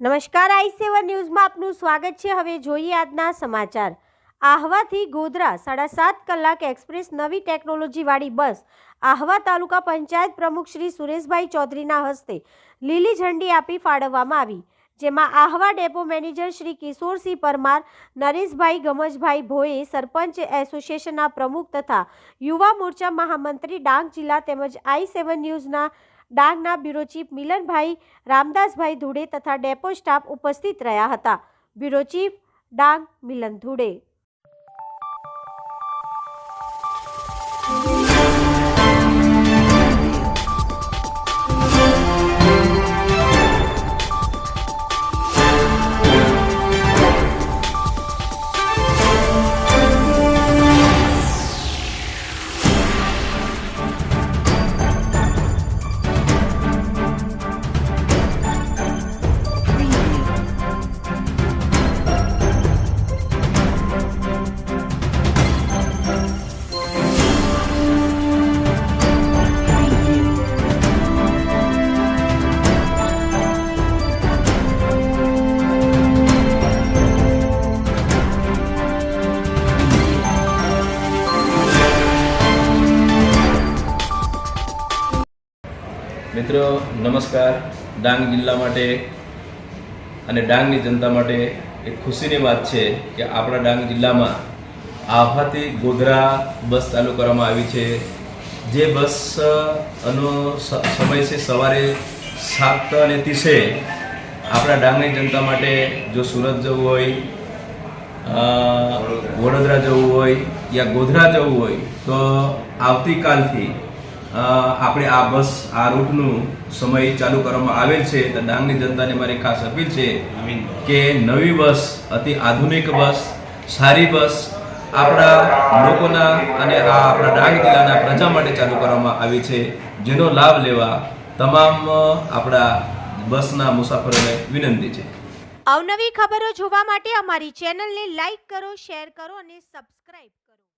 નમસ્કાર, આઈ સેવન ન્યૂઝમાં આપનું સ્વાગત છે. હવે જોઈએ આજના સમાચાર. આહવાથી ગોધરા સાડા સાત કલાક એક્સપ્રેસ નવી ટેકનોલોજીવાળી બસ આહવા તાલુકા પંચાયત પ્રમુખ શ્રી સુરેશભાઈ ચૌધરીના હસ્તે લીલી ઝંડી આપી ફાળવવામાં આવી. જેમાં આહવા ડેપો મેનેજર શ્રી કિશોરસિંહ પરમાર, નરેશભાઈ ગમજભાઈ ભોએ, સરપંચ એસોસિએશનના પ્રમુખ તથા યુવા મોરચા મહામંત્રી ડાંગ જિલ્લા તેમજ આઈ સેવન ન્યૂઝના ડાંગના બ્યુરો ચીફ મિલનભાઈ રામદાસભાઈ ધુડે તથા ડેપો સ્ટાફ ઉપસ્થિત રહ્યા હતા. બ્યુરો ચીફ ડાંગ મિલન ધુડે મિત્રો નમસ્કાર. ડાંગ જિલ્લા માટે અને ડાંગની જનતા માટે એક ખુશીની વાત છે કે આપણા ડાંગ જિલ્લામાં આભાથી ગોધરા બસ ચાલુ કરવામાં આવી છે. જે બસ અનો સમય છે સવારે સાત અને ત્રીસે આપણા ડાંગની જનતા માટે જો સુરત જવું હોય વડોદરા જવું હોય યા ગોધરા જવું હોય તો આવતીકાલથી આપણે આ બસ આ રૂટનું સમય ચાલુ કરવામાં આવેલ છે તો ડાંગની જનતાને મારી ખાસ અપીલ છે કે નવી બસ અતિ આધુનિક બસ સારી બસ આપણા લોકોના અને આ આપણા ડાંગ જિલ્લાના પ્રજા માટે ચાલુ કરવામાં આવી છે જેનો લાભ લેવા તમામ આપણા બસના મુસાફરોને વિનંતી છે. અવનવી ખબરો જોવા માટે અમારી ચેનલને લાઈક કરો શેર કરો અને સબસ્ક્રાઇબ